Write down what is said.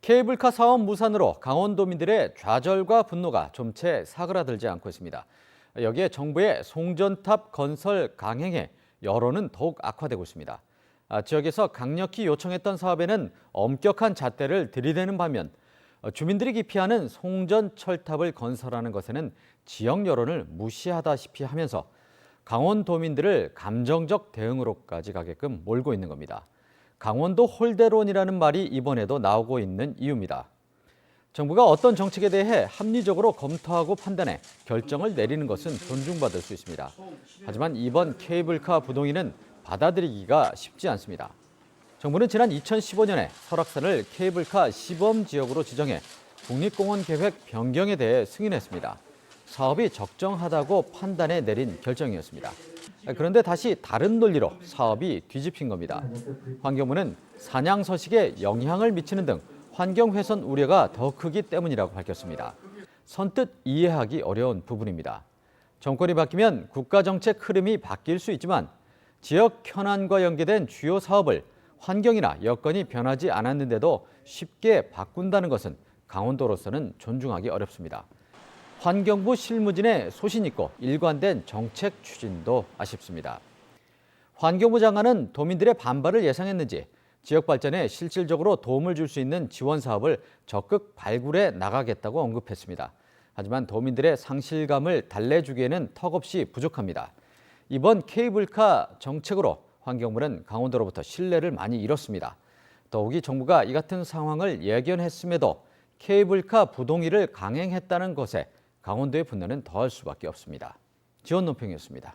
케이블카 사업 무산으로 강원도민들의 좌절과 분노가 좀 채 사그라들지 않고 있습니다. 여기에 정부의 송전탑 건설 강행에 여론은 더욱 악화되고 있습니다. 아, 지역에서 강력히 요청했던 사업에는 엄격한 잣대를 들이대는 반면 어, 주민들이 기피하는 송전 철탑을 건설하는 것에는 지역 여론을 무시하다시피 하면서 강원도민들을 감정적 대응으로까지 가게끔 몰고 있는 겁니다. 강원도 홀대론이라는 말이 이번에도 나오고 있는 이유입니다. 정부가 어떤 정책에 대해 합리적으로 검토하고 판단해 결정을 내리는 것은 존중받을 수 있습니다. 하지만 이번 케이블카 부동의는 받아들이기가 쉽지 않습니다. 정부는 지난 2015년에 설악산을 케이블카 시범 지역으로 지정해 국립공원 계획 변경에 대해 승인했습니다. 사업이 적정하다고 판단해 내린 결정이었습니다. 그런데 다시 다른 논리로 사업이 뒤집힌 겁니다. 환경부는 사냥 서식에 영향을 미치는 등 환경 훼손 우려가 더 크기 때문이라고 밝혔습니다. 선뜻 이해하기 어려운 부분입니다. 정권이 바뀌면 국가 정책 흐름이 바뀔 수 있지만 지역 현안과 연계된 주요 사업을 환경이나 여건이 변하지 않았는데도 쉽게 바꾼다는 것은 강원도로서는 존중하기 어렵습니다. 환경부 실무진의 소신 있고 일관된 정책 추진도 아쉽습니다. 환경부 장관은 도민들의 반발을 예상했는지 지역 발전에 실질적으로 도움을 줄 수 있는 지원 사업을 적극 발굴해 나가겠다고 언급했습니다. 하지만 도민들의 상실감을 달래주기에는 턱없이 부족합니다. 이번 케이블카 정책으로 환경부는 강원도로부터 신뢰를 많이 잃었습니다. 더욱이 정부가 이 같은 상황을 예견했음에도 케이블카 부동의를 강행했다는 것에 강원도의 분노는 더할 수밖에 없습니다. 지원 논평이었습니다.